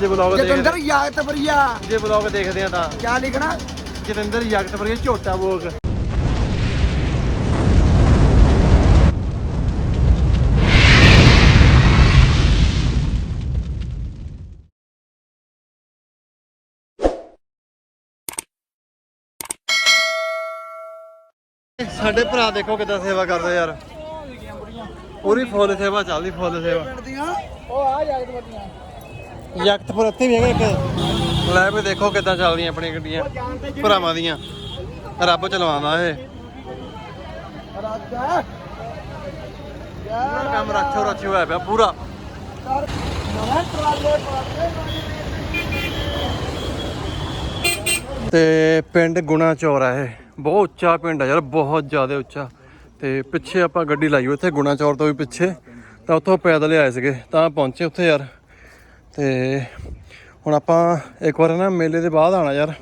ਜੇ ਬਲੌਗ ਦੇਖਦੇ ਜਤਿੰਦਰ ਯਾਗਤ ਬਰੀਆ ਜੇ ਬਲੌਗ ਦੇਖਦੇ ਆ ਤਾਂ। ਕਿਆ ਲਿਖਣਾ? ਜਤਿੰਦਰ ਜਗਤ ਵਰਗੇ ਝੋਟਾ ਬੋਗ। ਸਾਡੇ ਭਰਾ ਦੇਖੋ ਕਿੱਦਾਂ ਸੇਵਾ ਕਰਦੇ ਯਾਰ। ਪੂਰੀ ਫੁੱਲ ਸੇਵਾ ਚੱਲਦੀ ਫੁੱਲ ਸੇਵਾ। ਉਹ ਆ ਯਾਗਤ ਬਰੀਆ ਯਕਤਪੁਰ ਇੱਥੇ ਵੀ ਹੈਗਾ ਇੱਕ। ਲੈ ਵੀ ਦੇਖੋ ਕਿੱਦਾਂ ਚੱਲਦੀਆਂ ਆਪਣੀਆਂ ਗੱਡੀਆਂ ਭਰਾਵਾਂ ਦੀਆਂ। ਰੱਬ ਚਲਵਾਉਂਦਾ ਇਹ। ਪੂਰਾ ਕੰਮ ਰੱਖੋ ਰੱਖੀ ਹੋਇਆ ਪਿਆ ਪੂਰਾ। ਤੇ ਪਿੰਡ ਗੁਣਾ ਚੌਰ ਆ ਇਹ। ਬਹੁਤ ਉੱਚਾ ਪਿੰਡ ਆ ਯਾਰ ਬਹੁਤ ਜ਼ਿਆਦਾ ਉੱਚਾ। ਤੇ ਪਿੱਛੇ ਆਪਾਂ ਗੱਡੀ ਲਾਈ ਹੋਈ ਇੱਥੇ ਗੁਣਾ ਚੌਰ ਤੋਂ ਵੀ ਪਿੱਛੇ। ਤਾਂ ਉੱਥੋਂ ਪੈਦਲ ਹੀ ਆਏ ਸੀਗੇ ਤਾਂ ਪਹੁੰਚੇ ਉੱਥੇ ਯਾਰ। ਤੇ ਹੁਣ ਆਪਾਂ ਇੱਕ ਵਾਰ ਨਾ ਮੇਲੇ ਦੇ ਬਾਅਦ ਆਣਾ ਯਾਰ।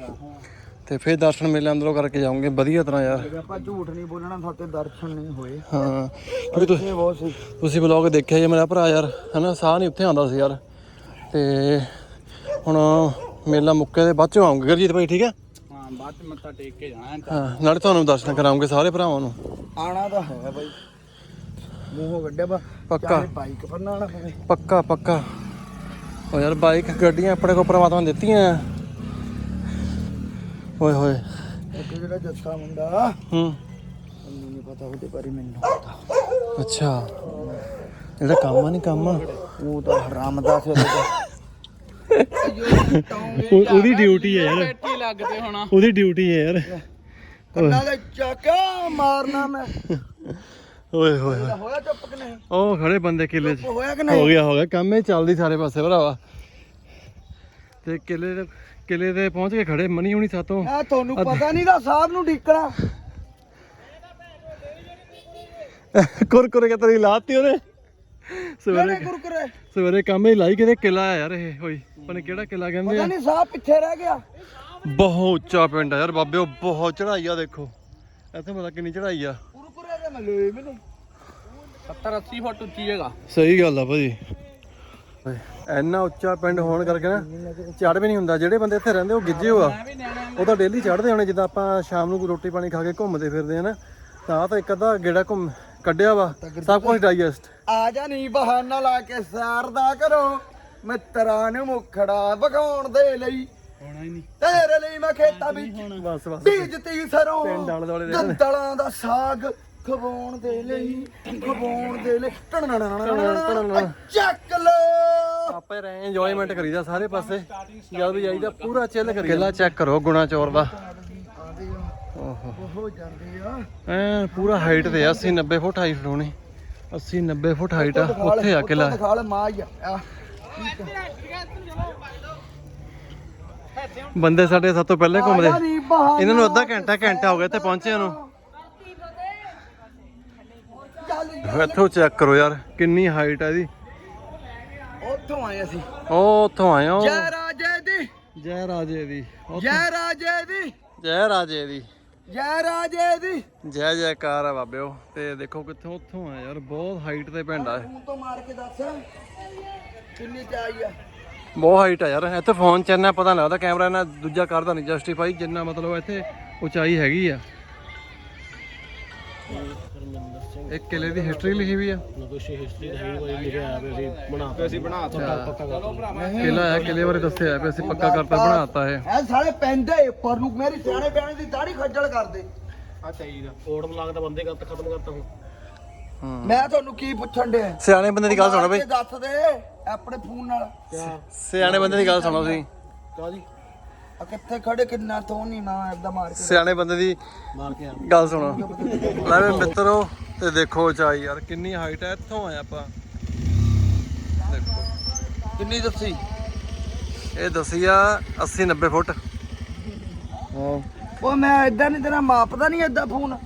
ਤੇ ਫਿਰ ਦਰਸ਼ਨ ਮੇਲੇ ਅੰਦਰੋਂ ਕਰਕੇ ਜਾਵਾਂਗੇ ਵਧੀਆ ਤਰ੍ਹਾਂ ਯਾਰ। ਆਪਾਂ ਝੂਠ ਨਹੀਂ ਬੋਲਣਾ ਸਾਤੇ ਦਰਸ਼ਨ ਨਹੀਂ ਹੋਏ। ਹਾਂ ਕਿਉਂਕਿ ਤੁਸੀਂ ਬਹੁਤ ਸੀ। ਤੁਸੀਂ ਵਲੌਗ ਦੇਖਿਆ ਜੀ ਮੇਰਾ ਭਰਾ ਯਾਰ ਹਨਾ ਸਾਹ ਨਹੀਂ ਉੱਥੇ ਆਉਂਦਾ ਸੀ ਯਾਰ। ਤੇ ਹੁਣ ਮੇਲਾ ਮੁੱਕੇ ਦੇ ਬਾਅਦ ਚੋਂ ਆਉਂਗੇ ਗੁਰਜੀਤ ਭਾਈ ਠੀਕ ਹੈ ਹਾਂ ਬਾਅਦ ਚ ਮੱਥਾ ਟੇਕ ਕੇ ਜਾਣਾ ਹਾਂ। ਨਾਲੇ ਤੁਹਾਨੂੰ ਦਰਸ਼ਨ ਕਰਾਉਂਗੇ ਸਾਰੇ ਭਰਾਵਾਂ ਨੂੰ। ਆਣਾ ਤਾਂ ਹੈ ਬਾਈ। ਮੂੰਹੋਂ ਗੱਡੇ ਬਾ ਪੱਕਾ। ਬਾਈਕ ਪਰ ਨਾ ਪਵੇ ਪੱਕਾ ਪੱਕਾ। ਉਹ ਯਾਰ ਬਾਈਕ ਗੱਡੀਆਂ ਆਪਣੇ ਕੋ ਪ੍ਰਮਾਤਮਾ ਨੇ ਦਿੱਤੀਆਂ। ਆ। ਓਏ ਹੋਏ। ਇੱਕ ਜਿਹੜਾ ਜੱਸਾ ਮੁੰਡਾ ਹੂੰ। ਮੈਨੂੰ ਨਹੀਂ ਪਤਾ ਉਹਦੇ ਬਾਰੇ ਮੈਨੂੰ ਪਤਾ। ਅੱਛਾ। ਇਹਦਾ ਕੰਮ ਆ ਨਹੀਂ ਕੰਮ ਆ? ਉਹ ਤਾਂ ਹਰਾਮ ਦਾ ਸੀ ਉਹਦੀ ਡਿਊਟੀ ਹੈ ਯਾਰ। ਬੈਠੀ ਲੱਗਦੇ ਹੁਣ। ਉਹਦੀ ਡਿਊਟੀ ਹੈ ਯਾਰ। ਕੰਨਾਂ ਦੇ ਚਾਕਾ ਮਾਰਨਾ ਮੈਂ। ਓਏ ਹੋਏ ਹੋਏ। ਹੋਇਆ ਚੁੱਪ ਕਿ ਨਹੀਂ? ਉਹ ਖੜੇ ਬੰਦੇ ਕਿਲੇ 'ਚ। ਹੋਇਆ ਕਿ ਹੋ ਨਹੀਂ ਗਿਆ ਹੋ ਗਿਆ। ਕੰਮ ਹੀ ਚੱਲਦੀ ਸਾਰੇ ਪਾਸੇ ਭਰਾਵਾ। ਤੇ ਕਿਲੇ ਦੇ ਕਿਲੇ ਤੇ ਪਹੁੰਚ ਕੇ ਖੜੇ ਮਨੀ ਹੁਣੀ ਸਾਤੋਂ। ਆ ਤੁਹਾਨੂੰ ਪਤਾ ਨਹੀਂ ਦਾ ਸਾਹਿਬ ਨੂੰ ਢੀਕਣਾ। ਕੁਰਕੁਰੇ ਤੇਰੀ ਲਾਤੀ ਉਹਨੇ। ਸਵੇਰੇ ਕਿਹੜੇ ਕੁਰਕਰੇ? ਸਵੇਰੇ ਕੰਮ ਹੀ ਲਾਈ ਕਿਤੇ ਕਿਲਾ ਆ ਯਾਰ ਇਹ। ਹੋਈ ਪਨ ਕਿਹੜਾ ਕਿਲਾ ਕਹਿੰਦੇ ਪਤਾ ਆ? ਨਹੀਂ ਸਾਹਿਬ ਪਿੱਛੇ ਰਹਿ ਗਿਆ। ਬਹੁਤ ਉੱਚਾ ਪਿੰਡ ਆ ਯਾਰ ਬਾਬੇ ਉਹ ਬਹੁਤ ਚੜਾਈ ਆ ਦੇਖੋ। ਇੱਥੇ ਪਤਾ ਕਿੰਨੀ ਚੜਾਈ ਆ। ਦੇ ਮੈਂ ਲੋਏ ਮੈਨੂੰ। 70 80 ਫੁੱਟ ਉੱਚੀ ਹੈਗਾ ਸਹੀ ਗੱਲ ਆ ਭਾਜੀ। ਇੰਨਾ ਉੱਚਾ ਪਿੰਡ ਹੋਣ ਕਰਕੇ ਨਾ ਚੜ ਵੀ ਨਹੀਂ ਹੁੰਦਾ। ਜਿਹੜੇ ਬੰਦੇ ਇੱਥੇ ਰਹਿੰਦੇ ਉਹ ਗਿੱਜੇ ਹੋ ਆ। ਉਹ ਤਾਂ ਡੇਲੀ ਚੜਦੇ ਹੋਣੇ ਜਿੱਦਾਂ ਆਪਾਂ ਸ਼ਾਮ ਨੂੰ ਕੋਈ ਰੋਟੀ ਪਾਣੀ ਖਾ ਕੇ ਘੁੰਮਦੇ ਫਿਰਦੇ ਆ ਨਾ ਤਾਂ ਤਾਂ ਇੱਕ ਅੱਧਾ ਗੇੜਾ ਘੁੰਮ ਕੱਢਿਆ ਵਾ। ਸਭ ਕੁਝ ਡਾਈਜੈਸਟ ਆ ਜਾ ਨਹੀਂ ਬਹਾਨਾ ਲਾ ਕੇ ਸਾਰਦਾ ਕਰੋ। ਮਿੱਤਰਾਂ ਨੂੰ ਮੁਖੜਾ ਵਗਾਉਣ ਦੇ ਲਈ। ਹੋਣਾ ਹੀ ਨਹੀਂ ਤੇਰੇ ਲਈ ਮੈਂ ਖੇਤਾਂ ਵਿੱਚ ਬਸ ਬਸ। ਬੀਜਤੀ ਸਰੋਂ। ਪਿੰਡ ਦਾ ਸਾਗ। ਖਵਾਉਣ ਦੇ ਲਈ ਖਵਾਉਣ ਦੇ ਲਈ। ਟਣ ਚੱਕ ਲੋ ਆਪਾਂ ਰਹੇ ਇੰਜੋਇਮੈਂਟ ਕਰੀਦਾ ਸਾਰੇ ਪਾਸੇ। ਜਦ ਵੀ ਜਾਈਦਾ ਪੂਰਾ ਚਿੱਲ ਕਰੀਦਾ ਕਿਲਾ ਚੈੱਕ ਕਰੋ ਗੁਣਾ ਚੌਰ ਦਾ। ਓਹੋ। ਹੋ ਜਾਂਦੇ ਆ। ਐ ਪੂਰਾ ਹਾਈਟ ਤੇ ਆ 80 90 ਫੁੱਟ ਹਾਈਟ ਹੋਣੀ। 80 90 ਫੁੱਟ ਹਾਈਟ ਆ। ਉੱਥੇ ਆ ਕਿਲਾ। ਦਿਖਾ ਲੈ ਮਾਂ ਹੀ ਆ। ਆ ਬੰਦੇ ਸਾਡੇ ਸਭ ਤੋਂ ਪਹਿਲੇ ਘੁੰਮਦੇ। ਇਹਨਾਂ ਨੂੰ ਅੱਧਾ ਘੰਟਾ ਘੰਟਾ ਹੋ ਗਿਆ ਇੱਥੇ ਪਹੁੰਚਿਆਂ ਨੂੰ ਚੱਲ ਇੱਥੋਂ ਚੈੱਕ ਕਰੋ ਯਾਰ ਕਿੰਨੀ ਹਾਈਟ ਆ ਇਹਦੀ। ਉੱਥੋਂ ਆਏ ਅਸੀਂ। ਉਹ ਉੱਥੋਂ ਆਏ ਹੋ ਜੈ ਰਾਜੇ ਦੀ। ਜੈ ਰਾਜੇ ਦੀ ਜੈ ਰਾਜੇ ਦੀ। ਜੈ ਰਾਜੇ ਦੀ। ਜੈ ਰਾਜੇ ਦੀ। ਜੈ ਜੈਕਾਰ ਆ ਬਾਬਿਓ ਤੇ ਦੇਖੋ ਕਿੱਥੋਂ ਉੱਥੋਂ ਆ ਯਾਰ ਬਹੁਤ ਹਾਈਟ ਤੇ ਪਿੰਡ ਆ। ਤੂੰ ਤੋਂ ਮਾਰ ਕੇ ਦੱਸ। ਕਿੰਨੀ ਆ? ਬਹੁਤ ਹਾਈਟ ਆ ਯਾਰ। ਇੱਥੇ ਫੋਨ ਚ ਇੰਨਾ ਪਤਾ ਨਹੀਂ ਲੱਗਦਾ ਕੈਮਰਾ ਇਹਨਾਂ ਦੂਜਾ ਕਰਦਾ ਨਹੀਂ ਜਸਟੀਫਾਈ ਜਿੰਨਾ ਮਤਲਬ ਇੱਥੇ ਉਚਾਈ ਹੈਗੀ ਆ। ਇੱਕ ਕਿਲੇ ਦੀ ਹਿਸਟਰੀ ਲਿਖੀ ਵੀ ਆ? ਕੁਛ ਹਿਸਟਰੀ ਦਾ ਹੀ ਕੋਈ ਲਿਖਿਆ ਹੈ ਵੀ ਅਸੀਂ ਬਣਾ ਅਸੀਂ ਬਣਾ ਪੱਕਾ ਪੱਕਾ ਕਰ ਕਿਲਾ ਹੈ ਕਿਲੇ ਬਾਰੇ ਦੱਸਿਆ ਹੈ ਵੀ ਅਸੀਂ ਪੱਕਾ ਕਰਤਾ ਬਣਾਤਾ ਇਹ। ਐ ਸਾਲੇ ਪੈਂਦੇ ਉੱਪਰ ਨੂੰ ਮੇਰੀ ਸਿਆਣੇ ਬਿਆਣੇ ਦੀ ਦਾੜੀ ਖੱਜਲ ਕਰਦੇ। ਆ ਚਾਹੀਦਾ। ਕੋਡ ਬਲਾਕ ਦਾ ਬੰਦੇ ਗਲਤ ਖਤਮ ਕਰਤਾ ਹੁਣ। ਹੂੰ। ਮੈਂ ਤੁਹਾਨੂੰ ਕੀ ਪੁੱਛਣ ਦੇ ਸਿਆਣੇ ਬੰਦੇ ਦੀ ਗੱਲ ਸੁਣੋ ਬਈ। ਦੱਸ ਦੇ ਆਪਣੇ ਫੋਨ ਨਾਲ। ਸਿਆਣੇ ਬੰਦੇ ਦੀ ਗੱਲ ਸੁਣੋ ਤੁਸੀਂ। ਕਾਦੀ ਆ ਕਿੱਥੇ ਖੜੇ ਕਿੰਨਾ ਤੋਂ ਨਹੀਂ ਮੈਂ ਏਦਾਂ ਮਾਰ ਕੇ ਸਿਆਣੇ ਬੰਦੇ ਦੀ ਮਾਰ ਕੇ ਆ। ਗੱਲ ਸੁਣੋ। ਲੈ ਵੀ ਮਿੱਤਰੋ ਤੇ ਦੇਖੋ ਉਚਾਈ ਯਾਰ ਕਿੰਨੀ ਹਾਈਟ ਹੈ ਇੱਥੋਂ ਆਏ ਆਪਾਂ। ਦੇਖੋ। ਕਿੰਨੀ ਦੱਸੀ? ਇਹ ਦੱਸੀ ਆ 80 90 ਫੁੱਟ। ਉਹ ਮੈਂ ਏਦਾਂ ਨਹੀਂ ਤੇਰਾ ਮਾਪਦਾ ਨਹੀਂ ਏਦਾਂ ਫੋਨ।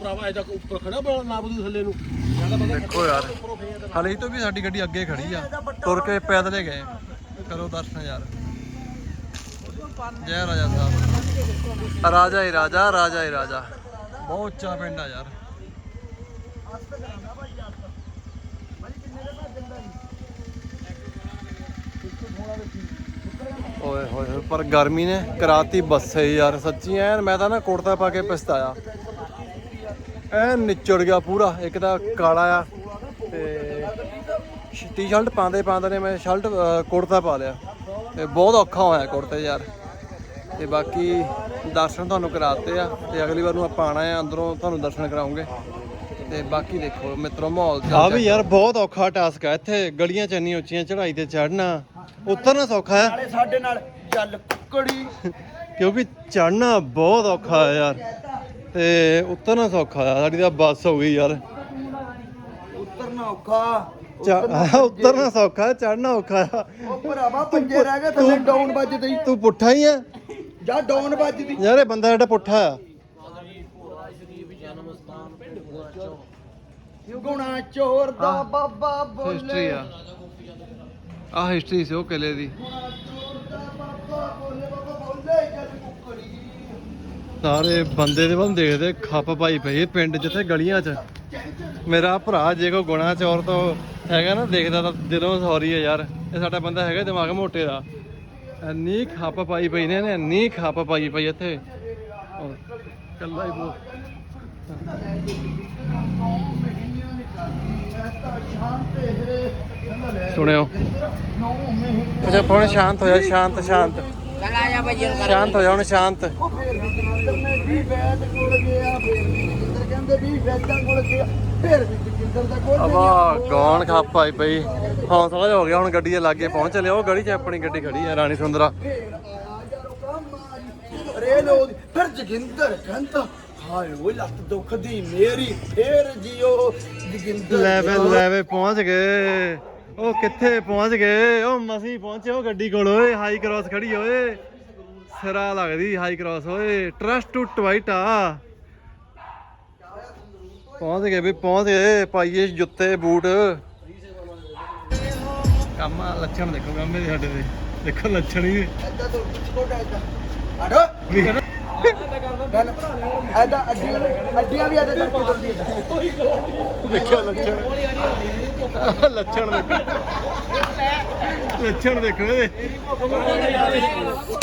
ਭਰਾਵਾ ਇਹਦਾ ਉੱਪਰ ਖੜਾ ਬੜਾ ਨਾਪ ਦੂ ਥੱਲੇ ਨੂੰ। ਦੇਖੋ ਯਾਰ ਹਲੇ ਤੋਂ ਵੀ ਸਾਡੀ ਗੱਡੀ ਅੱਗੇ ਖੜੀ ਆ। ਤੁਰ ਕੇ ਪੈਦਲ ਗਏ। ਕਰੋ ਦਰਸ਼ਨ ਯਾਰ। ਜੈ ਰਾਜਾ ਸਾਹਿਬ। ਰਾਜਾ ਹੀ ਰਾਜਾ ਰਾਜਾ ਹੀ ਰਾਜਾ। ਬਹੁਤ ਉੱਚਾ ਪਿੰਡ ਆ ਯਾਰ। ਭਾਈ ਹੋਏ ਪਰ ਗਰਮੀ ਨੇ ਕਰਾਤੀ ਬੱਸੇ ਯਾਰ, ਸੱਚੀ ਐਨ ਮੈਂ ਤਾਂ ਨਾ ਕੁੜਤਾ ਪਾ ਕੇ ਪਛਤਾਇਆ। ਐਨ ਨਿਚੜ ਗਿਆ ਪੂਰਾ, ਇੱਕ ਤਾਂ ਕਾਲਾ ਆ ਤੇ ਟੀ-ਸ਼ਰਟ ਪਾਉਂਦੇ ਪਾਉਂਦੇ ਨੇ, ਮੈਂ ਸ਼ਰਟ ਕੁੜਤਾ ਪਾ ਲਿਆ। ਤੇ ਬਹੁਤ ਔਖਾ ਹੋਇਆ ਕੁੜਤੇ ਯਾਰ। ਤੇ ਬਾਕੀ ਦਰਸ਼ਨ ਤੁਹਾਨੂੰ ਕਰਾਤੇ ਆ ਤੇ ਅਗਲੀ ਵਾਰ ਨੂੰ ਆਪਾਂ ਆਣਾ ਆ ਅੰਦਰੋਂ ਤੁਹਾਨੂੰ ਦਰਸ਼ਨ ਕਰਾਉਂਗੇ। ਤੇ ਬਾਕੀ ਦੇਖੋ ਮਿੱਤਰੋ ਮਾਹੌਲ ਆ ਵੀ ਯਾਰ ਬਹੁਤ ਔਖਾ ਟਾਸਕ ਆ। ਇੱਥੇ ਗਲੀਆਂ ਚ ਇੰਨੀ ਉੱਚੀਆਂ ਚੜ੍ਹਾਈ ਤੇ ਚੜ੍ਹਨਾ ਉਤਰਨਾ ਸੌਖਾ ਆ। ਨਾਲੇ ਸਾਡੇ ਨਾਲ ਚੱਲ ਕੁੱਕੜੀ। ਕਿਉਂਕਿ ਚੜ੍ਹਨਾ ਬਹੁਤ ਔਖਾ ਆ ਯਾਰ ਤੇ ਉਤਰਨਾ ਸੌਖਾ ਆ। ਸਾਡੀ ਤਾਂ ਬੱਸ ਹੋ ਗਈ ਯਾਰ। ਉਤਰਨਾ ਔਖਾ। ਚਾ- ਉਤਰਨਾ ਸੌਖਾ ਚੜ੍ਹਨਾ ਔਖਾ ਆ। ਉਹ ਭਰਾਵਾ ਪੰਜੇ ਰਹਿ ਗਏ ਥੱਲੇ ਡਾਊਨ ਵੱਜਦੇ ਹੀ। ਤੂੰ ਪੁੱਠਾ ਹੀ ਆ। ਜਾਂ ਡਾਊਨ ਵੱਜਦੀ। ਯਾਰ ਇਹ ਬੰਦਾ ਸਾਡਾ ਪੁੱਠਾ ਆ। ਗੁਣਾ ਚੋਰ ਦਾ ਬਾਬਾ ਹਿਸਟਰੀ ਬੋਲੇ ਆ। ਆ ਹਿਸਟਰੀ ਸੀ ਉਹ ਕਿਲੇ ਦੀ। ਬਾਬਾ ਬੋਲੇ ਬਾਬਾ ਬੋਲੇ ਚੱਲ ਕੁੱਕੜੀ। ਸਾਰੇ ਬੰਦੇ ਦੇ ਵੱਲ ਦੇਖਦੇ ਖੱਪ ਪਾਈ ਪਈ ਇਹ ਪਿੰਡ ਜਿੱਥੇ ਗਲੀਆਂ 'ਚ। ਮੇਰਾ ਭਰਾ ਜੇ ਕੋ ਗੁਣਾ ਚੌਰ ਤੋਂ ਹੈਗਾ ਨਾ ਦੇਖਦਾ ਤਾਂ ਦਿਲੋਂ ਸੌਰੀ ਹੈ ਯਾਰ। ਇਹ ਸਾਡਾ ਬੰਦਾ ਹੈਗਾ ਦਿਮਾਗ ਮੋਟੇ ਦਾ। ਇੰਨੀ ਖੱਪ ਪਾਈ ਪਈ ਨੇ ਇੰਨੀ ਖੱਪ ਪਾਈ ਪਈ ਇੱਥੇ। ਕੱਲਾ ਹੀ ਬੋ ਸੁਣਿਓ। ਅੱਛਾ ਹੁਣ ਸ਼ਾਂਤ ਹੋ ਜਾ ਸ਼ਾਂਤ ਸ਼ਾਂਤ। ਸ਼ਾਂਤ ਹੋ ਜਾ ਹੁਣ ਸ਼ਾਂਤ ਫੇਰ ਵੀ ਵੈਦ ਕੋਲ ਦਾ ਅਵਾ ਗੌਣ ਖੱਪ ਆਈ ਪਈ। ਹੌਸਲਾ ਹੋ ਗਿਆ ਹੁਣ ਗੱਡੀ ਦੇ ਲਾਗੇ ਪਹੁੰਚ ਲਿਆ ਉਹ ਗਲੀ 'ਚ ਆਪਣੀ ਗੱਡੀ ਖੜੀ ਹੈ ਰਾਣੀ ਸੁੰਦਰਾ। ਫੇਰ ਆਇਆ ਯਾਰੋ ਕੰਮ ਆਈ ਰੇਲੋ ਦੀ ਫਿਰ ਜਗਿੰਦਰ ਕਹਿੰਦਾ ਹਾਏ ਉਹ ਲੱਤ ਦੁਖਦੀ ਮੇਰੀ ਫੇਰ ਜਿਓ ਜਗਿੰਦਰ ਲੈ ਵੇ ਲੈ ਵੇ ਪਹੁੰਚ ਗਏ। ਉਹ ਕਿੱਥੇ ਪਹੁੰਚ ਗਏ? ਉਹ ਮਸੀ ਪਹੁੰਚੇ ਉਹ ਗੱਡੀ ਕੋਲ ਓਏ ਹਾਈ ਕ੍ਰਾਸ ਖੜੀ ਓਏ। ਸਿਰਾ ਲੱਗਦੀ ਹਾਈ ਕ੍ਰਾਸ ਓਏ। ਟਰਸਟ ਟੂ ਟਵਾਈਟ ਪਹੁੰਚ ਗਏ ਵੀ ਪਹੁੰਚ ਗਏ। ਪਾਈਏ ਜੁੱਤੇ ਬੂਟ। ਕੰਮ ਲੱਛਣ ਦੇਖੋ ਕੰਮੇ ਦੇ ਸਾਡੇ ਦੇ ਦੇਖੋ ਲੱਛਣ ਹੀ। ਐਦਾਂ ਤੋਂ ਕੋਟਾ ਐਦਾਂ ਆੜੋ ਵੀ ਗੱਲ ਐਦਾਂ ਅੱਡੀਆਂ ਅੱਡੀਆਂ ਵੀ ਐਦਾਂ ਕਰਕੇ ਤੁਰਦੀ ਦੇਖਿਓ ਲੱਛਣ। ਲੱਛਣ ਦੇਖੋ। ਲੱਛਣ ਦੇਖੋ ਇਹਦੇ।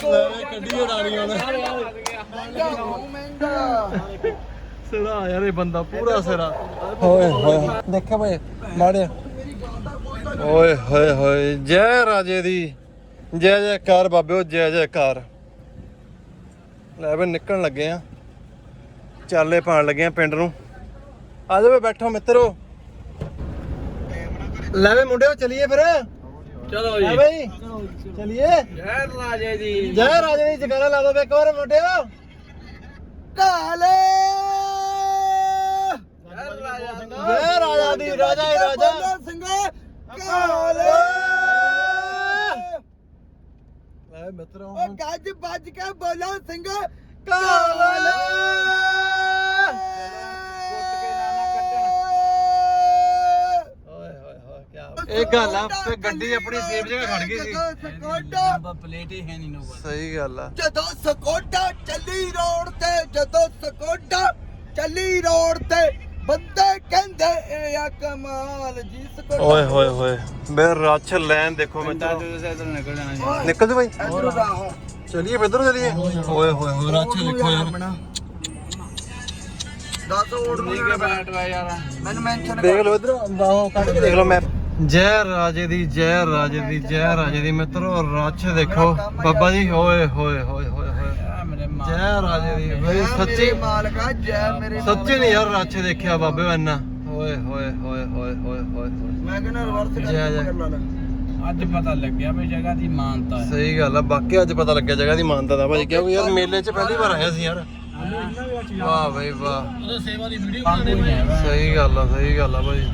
ਲੈ ਕੱਢੀ ਉਡਾਣੀ ਹੁਣ। ਮਹਿੰਗਾ ਸਿਰਾ ਯਾਰ ਇਹ ਬੰਦਾ ਪੂਰਾ ਸਿਰਾ। ਓਏ ਹੋਏ। ਦੇਖਿਆ ਭਾਈ ਮਾੜਿਆ ਓਏ ਹੋਏ ਹੋਏ। ਜੈ ਰਾਜੇ ਦੀ। ਜੈ ਜੈਕਾਰ ਬਾਬਿਓ ਜੈ ਜੈਕਾਰ। ਲੈ ਵੇ ਨਿਕਲਣ ਲੱਗੇ ਆ। ਚਾਲੇ ਪਾਣ ਲੱਗੇ ਆ ਪਿੰਡ ਨੂੰ। ਆ ਜਾਓ ਵੇ ਬੈਠੋ ਮਿੱਤਰੋ। ਲੈ ਵੇ ਮੁੰਡਿਓ ਚਲੀਏ ਫਿਰ। ਚਲੋ ਲੈ ਬਈ ਚਲੀਏ। ਜੈ ਰਾਜੇ ਦੀ। ਜੈ ਰਾਜੇ ਦੀ ਜਗਾਰਾ ਲਾ ਦੋ ਵੇ ਇੱਕ ਵਾਰ ਮੁੰਡਿਓ। ਕਾਲੇ ਜੈ ਰਾਜਾ ਦੀ ਰਾਜਾ ਹੀ ਰਾਜਾ ਸਿੰਘ ਕਾਲੇ ਲੈ ਮਿੱਤਰੋ ਉਹ ਗੱਜ ਵੱਜ ਕੇ ਬੋਲੋ ਸਿੰਘ ਕਾਲੇ ਓਏ ਹੋਏ ਹੋਏ ਕੀ ਇਹ ਗੱਲ ਆ ਤੇ ਗੱਡੀ ਆਪਣੀ ਸੇਫ ਜਗ੍ਹਾ ਖੜ ਗਈ ਸੀ ਸਕੋਟਾ ਪਲੇਟ ਹੀ ਹੈ ਨਹੀਂ ਨੋ ਸਹੀ ਗੱਲ ਆ। ਜਦੋਂ ਸਕੋਟਾ ਚੱਲੀ ਰੋਡ ਤੇ, ਜਦੋਂ ਸਕੋਟਾ ਚੱਲੀ ਰੋਡ ਤੇ ਬੰਦੇ ਕਹਿੰਦੇ ਇਹ ਆ ਕਮਾਲ ਜੀ ਸਕੋਟਾ ਓਏ ਹੋਏ ਹੋਏ ਬੇ ਰੱਛ ਲੈਣ ਦੇਖੋ ਮਿੱਤਰੋ ਨਿਕਲ ਜਾਣਾ ਨਿਕਲ ਜਾ ਬਾਈ। ਇਧਰੋਂ ਰਾਹੋਂ ਚਲਿਏ ਇਧਰ ਚਲਿਏ। ਓਏ ਹੋਏ ਹੋਏ। ਰੱਛ ਦੇਖੋ ਯਾਰ। ਦੱਸ ਓੜ ਹੈ ਬੈਠ ਵਾ ਯਾਰ। ਮੈਨੂੰ ਮੈਂਸ਼ਨ ਦੇਖ ਲਓ ਇਧਰ। ਬਾਹੋਂ ਕੱਢ ਕੇ ਦੇਖ ਲਓ ਮੈਪ ਜੈ ਰਾਜੇ ਦੀ ਜੈ ਰਾਜੇ ਦੀ ਜੈ ਰਾਜੇ ਦੀ। ਮਿੱਤਰੋ ਰੱਛ ਦੇਖੋ। ਬਾਬਾ ਜੀ ਓਏ ਹੋਏ ਹੋਏ ਹੋਏ ਹੋਏ। ਮਾਂ ਜੈ ਰਾਜੇ ਦੀ। ਬਈ ਸੱਚੀ ਮਾਲਕਾ ਜੈ ਮੇਰੇ ਸੱਚੀ ਨਹੀਂ ਯਾਰ ਰੱਛ ਦੇਖਿਆ ਬਾਬੇ ਇੰਨਾ ਓਏ ਹੋਏ ਹੋਏ ਹੋਏ ਹੋਏ ਹੋਏ ਹੋਏ। ਮੈਂ ਕਹਿੰਦਾ ਰਿਵਰਸ ਜੈ, ਜੈ। ਕਰ ਲਾ ਲੈ। ਅੱਜ ਪਤਾ ਲੱਗਿਆ ਵੀ ਜਗ੍ਹਾ ਦੀ ਮਾਨਤਾ ਹੈ। ਸਹੀ ਗੱਲ ਆ ਬਾਕੀ ਅੱਜ ਪਤਾ ਲੱਗਿਆ ਜਗ੍ਹਾ ਦੀ ਮਾਨਤਾ ਦਾ। ਭਾਜੀ ਕਿਉਂਕਿ ਯਾਰ ਮੇਲੇ 'ਚ ਪਹਿਲੀ ਵਾਰ ਆਇਆ ਸੀ ਯਾਰ। ਵਾਹ ਬਈ ਵਾਹ। ਉਹਦਾ ਸੇਵਾ ਦੀ ਵੀਡੀਓ ਬਣਾਉਣੀ ਹੈ ਸਹੀ ਗੱਲ ਆ ਸਹੀ ਗੱਲ ਆ ਭਾਜੀ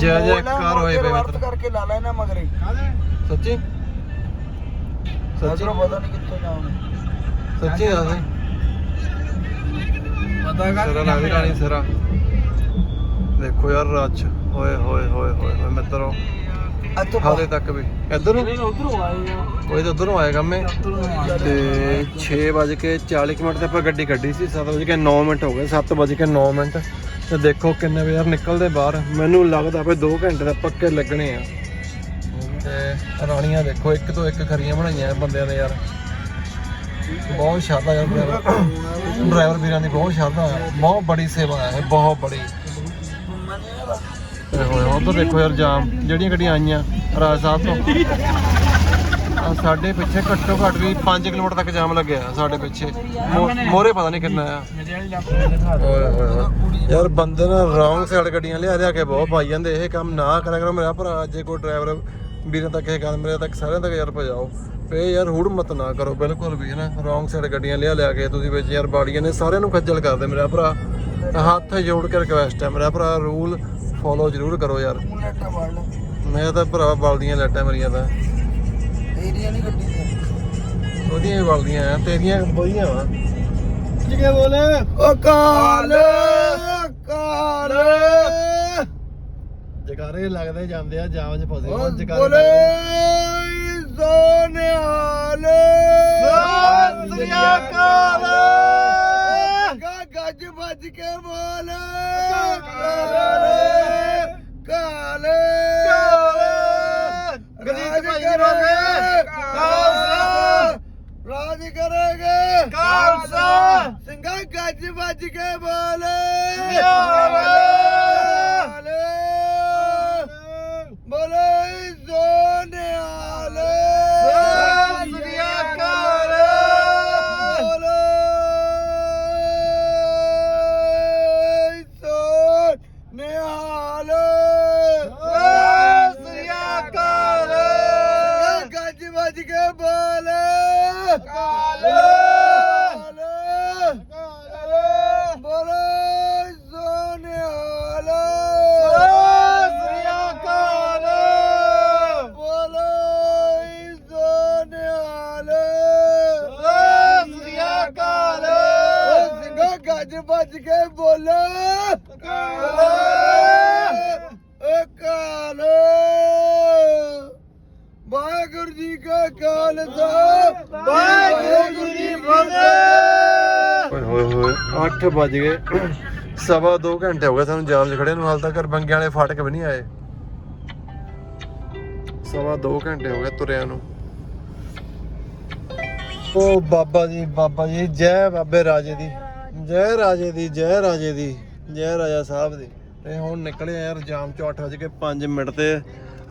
ਜੈ ਜੈਕਾਰ ਹੋਏ ਪਏ ਰਿਵਰਸ ਮਿੱਤਰ ਕਰਕੇ ਲਾ ਲੈਣਾ ਮਗਰੇ। ਸੱਚੀ? ਸੱਚੀ? ਪਤਾ ਨਹੀਂ ਕਿੱਥੇ ਜਾਣਾ ਸੱਚੀ ਦੱਸ ਪਤਾ ਕਰ ਸਿਰਾ ਲੱਗਦੀ ਰਾਣੀ ਸਿਰਾ। ਦੇਖੋ ਯਾਰ ਰੱਛ ਹੋਏ ਹੋਏ ਹੋਏ ਹੋਏ ਹੋਏ ਮਿੱਤਰੋ। ਹਾਲੇ ਤੱਕ ਵੀ। ਇੱਧਰ ਨੂੰ? ਉਧਰੋਂ ਆਏ ਆ। ਕੋਈ ਤਾਂ ਉਧਰੋਂ ਆਏਗਾ ਮੈਂ ਤੇ 6 ਵਜੇ ਕੇ 40 ਕੁ ਮਿੰਟ ਤੇ ਆਪਾਂ ਗੱਡੀ ਕੱਢੀ ਸੀ 7 ਵਜੇ ਕੇ 9 ਮਿੰਟ ਹੋ ਗਏ 7 ਵਜੇ ਕੇ 9 ਮਿੰਟ। ਤੇ ਦੇਖੋ ਕਿੰਨੇ ਵਜੇ ਯਾਰ ਨਿਕਲਦੇ ਬਾਹਰ। ਮੈਨੂੰ ਲੱਗਦਾ ਵੀ 2 ਘੰਟੇ ਦਾ ਪੱਕੇ ਲੱਗਣੇ ਆ। ਤੇ ਰਾਣੀਆਂ ਦੇਖੋ ਇੱਕ ਤੋਂ ਇੱਕ ਖਰੀਆਂ ਬਣਾਈਆਂ ਬੰਦਿਆਂ ਨੇ ਯਾਰ। ਬਹੁਤ ਸ਼ਰਧਾ ਯਾਰ ਡਰਾਈਵਰ ਵੀਰਾਂ ਦੀ ਬਹੁਤ ਸ਼ਰਧਾ ਹੈ। ਬਹੁਤ ਬੜੀ ਸੇਵਾ ਹੈ, ਬਹੁਤ ਬੜੀ। ਹੋਏ ਉਧਰ ਦੇਖੋ ਯਾਰ ਜਾਮ, ਜਿਹੜੀਆਂ ਗੱਡੀਆਂ ਆਈਆਂ ਰਾਜ ਸਾਹਿਬ ਤੋਂ। ਸਾਡੇ ਪਿੱਛੇ ਘੱਟੋ ਘੱਟ ਵੀ 5 ਕਿਲੋਮੀਟਰ ਤੱਕ ਜਾਮ ਲੱਗਿਆ ਸਾਡੇ ਪਿੱਛੇ। ਮੋਰੇ ਪਤਾ ਨਹੀਂ ਕਿੰਨਾ ਆ। ਯਾਰ ਬੰਦੇ ਨਾ ਰੌਂਗ ਸਾਈਡ ਗੱਡੀਆਂ ਲਿਆ ਲਿਆ ਕੇ ਬਹੁਤ ਪਾਈ ਜਾਂਦੇ। ਇਹ ਕੰਮ ਨਾ ਕਰਿਆ ਕਰੋ ਮੇਰਾ ਭਰਾ, ਜੇ ਕੋਈ ਡਰਾਈਵਰ ਵੀਰਾਂ ਤੱਕ, ਇਹ ਗੱਲ ਮੇਰੇ ਤੱਕ ਸਾਰਿਆਂ ਤੱਕ ਯਾਰ ਪਜਾਓ ਤੇ ਯਾਰ ਹੁੜ ਮਤ ਨਾ ਕਰੋ ਬਿਲਕੁਲ ਵੀ ਹੈ ਨਾ। ਰੌਂਗ ਸਾਈਡ ਗੱਡੀਆਂ ਲਿਆ ਲਿਆ ਕੇ ਤੁਸੀਂ ਵਿੱਚ ਯਾਰ ਬਾੜੀਆਂ ਨੇ ਸਾਰਿਆਂ ਨੂੰ ਖੱਜਲ ਕਰਦੇ ਮੇਰਾ ਭਰਾ। ਹੱਥ ਜੋੜ ਕੇ ਰਿਕਵੈਸਟ ਹੈ ਮੇਰਾ ਭਰਾ ਰੂਲ ਫੋਲੋ ਜ਼ਰੂਰ ਕਰੋ ਯਾਰ। ਮੈਂ ਤਾਂ ਭਰਾ ਬਲਦੀਆਂ ਲੈਟਾਂ ਮੇਰੀਆਂ ਤਾਂ। ਏਰੀਆ ਨਹੀਂ ਗੱਡੀ ਉਹਦੀਆਂ ਵੀ ਬਲਦੀਆਂ ਆ ਤੇਰੀਆਂ ਬੋਈਆਂ ਵਾ। ਜਿਗੇ ਬੋਲੇ ਓ ਕਾਲ ਕਾਲ ਜਗਾਰੇ ਲੱਗਦੇ ਜਾਂਦੇ ਆ ਜਾਮ 'ਚ ਫਸੇ ਜਗਾਰੇ ਬੋਲੇ। ਲੱਗਦੇ। ਸੋਨਿਆਲ ਸਤਿ ਸ੍ਰੀ ਅਕਾਲ। ਗਾ ਗੱਜ ਵੱਜ ਕੇ ਬੋਲ। ਕਾਲ। ਗਰੀਬ ਭਾਈ ਕਰੇਗੇ। ਰਾਜ ਕਰੇਗੇ। ਖਾਲਸਾ। ਸਿੰਘਾ ਗੱਜ ਵੱਜ ਕੇ ਬੋਲ। ਬੋਲੇ ਸੋਨਿਆਲ ਸਤਿ ਸ੍ਰੀ ਅਕਾਲ। ਬੋਲੇ ਸੋਨਿਆਲ ਸਤਿ ਸ੍ਰੀ ਅਕਾਲ। ਗੱਜ ਵੱਜ ਕੇ ਬੋਲ ਕਾਲ। ਬੋਲੇ ਸੋਨਿਆਲ ਸਤਿ ਸ੍ਰੀ ਅਕਾਲ। ਬੋਲੇ ਸੋਨਿਆਲ ਸਤਿ ਸ੍ਰੀ ਅਕਾਲ। ਓ ਸਿੰਘਾ ਗੱਜ ਵੱਜ ਕੇ ਬੋਲੋ ਕਾਲ। ਓ ਕਾਲ ਵਾਹਿਗੁਰੂ ਜੀ ਕਾ ਖਾਲਸਾ ਵਾਹਿਗੁਰੂ ਜੀ ਕੀ ਫਤਿਹ ਓਏ ਹੋਏ ਹੋਏ 8 ਵੱਜ ਗਏ। ਸਵਾ 2 ਘੰਟੇ ਹੋ ਗਏ ਸਾਨੂੰ ਜਾਮ 'ਚ ਖੜੇ ਨੂੰ, ਹਾਲ ਤੱਕ ਬੰਗਿਆਂ ਵਾਲੇ ਫਾਟਕ ਵੀ ਨਹੀਂ ਆਏ। ਸਵਾ 2 ਘੰਟੇ ਹੋ ਗਏ ਤੁਰਿਆਂ ਨੂੰ। ਓ ਬਾਬਾ ਜੀ ਬਾਬਾ ਜੀ, ਜੈ ਬਾਬੇ ਰਾਜੇ ਦੀ। ਜੈ ਰਾਜੇ ਦੀ, ਜੈ ਰਾਜੇ ਦੀ, ਜੈ ਰਾਜਾ ਸਾਹਿਬ ਦੀ। ਤੇ ਹੁਣ ਨਿਕਲੇ ਆ ਯਾਰ, ਜਾਮ ਚੋਂ 8 ਵਜੇ ਕੇ 5 ਮਿੰਟ ਤੇ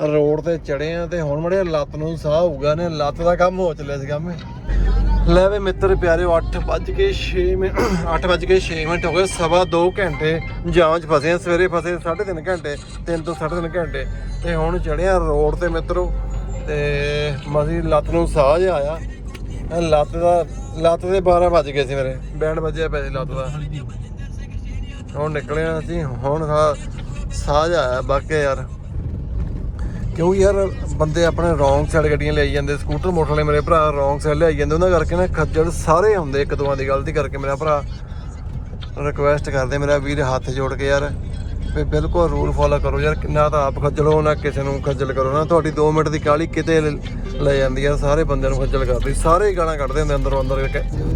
ਰੋਡ ਤੇ ਚੜੇ ਆ ਤੇ ਹੁਣ ਮੜੇ ਲੱਤ ਨੂੰ ਸਾਹ ਹੋਊਗਾ ਨੇ ਲੱਤ ਦਾ ਕੰਮ ਹੋ ਚੱਲਿਆ ਸੀ ਕੰਮ। ਲੈ ਵੇ ਮਿੱਤਰ ਪਿਆਰਿਓ 8 ਵੱਜ ਕੇ 6 ਮਿੰਟ 8 ਵੱਜ ਕੇ 6 ਮਿੰਟ ਹੋ ਗਏ, ਸਵਾ 2 ਘੰਟੇ ਜਾਂਚ ਫਸੇ ਆ, ਸਵੇਰੇ ਫਸੇ 3.5 ਘੰਟੇ 3 ਤੋਂ 3.5 ਘੰਟੇ। ਤੇ ਹੁਣ ਚੜਿਆ ਰੋਡ ਤੇ ਮਿੱਤਰੋ, ਤੇ ਮਸੀ ਲੱਤ ਨੂੰ ਸਾਹ ਜਿਹਾ ਆਇਆ ਲੱਤ ਦਾ, ਲੱਤ ਦੇ 12 ਵੱਜ ਗਏ ਸੀ ਮੇਰੇ, ਬੈਂਡ ਵੱਜਿਆ ਪਿਆ ਸੀ ਲੱਤ ਦਾ। ਹੁਣ ਨਿਕਲਿਆ ਅਸੀਂ, ਹੁਣ ਸਾ- ਸਾਹ ਜਿਹਾ ਆਇਆ, ਬਾਕੀ ਯਾਰ। ਕਿਉਂ ਯਾਰ ਬੰਦੇ ਆਪਣੇ ਰੋਂਗ ਸਾਈਡ ਗੱਡੀਆਂ ਲਈ ਜਾਂਦੇ, ਸਕੂਟਰ ਮੋਟਰ ਵਾਲੇ ਮੇਰੇ ਭਰਾ ਰੋਂਗ ਸਾਈਡ ਲਿਆਈ ਜਾਂਦੇ, ਉਹਨਾਂ ਕਰਕੇ ਨਾ ਖੱਜਲ ਸਾਰੇ ਹੁੰਦੇ ਇੱਕ ਦੋਵਾਂ ਦੀ ਗਲਤੀ ਕਰਕੇ ਮੇਰਾ ਭਰਾ ਰਿਕੁਐਸਟ ਕਰਦੇ, ਮੇਰਾ ਵੀਰ ਹੱਥ ਜੋੜ ਕੇ ਯਾਰ, ਵੀ ਬਿਲਕੁਲ ਰੂਲ ਫੋਲੋ ਕਰੋ ਯਾਰ, ਨਾ ਤਾਂ ਆਪ ਖੱਜਲ ਹੋ ਨਾ ਕਿਸੇ ਨੂੰ ਖੱਜਲ ਕਰੋ, ਨਾ ਤੁਹਾਡੀ 2 ਮਿੰਟ ਦੀ ਕਾਲੀ ਕਿਤੇ ਲੈ ਜਾਂਦੀ ਆ, ਸਾਰੇ ਬੰਦਿਆਂ ਨੂੰ ਖੱਜਲ ਕਰਦੀ, ਸਾਰੇ ਗਾਲਾਂ ਕੱਢਦੇ ਹੁੰਦੇ ਅੰਦਰੋਂ ਅੰਦਰ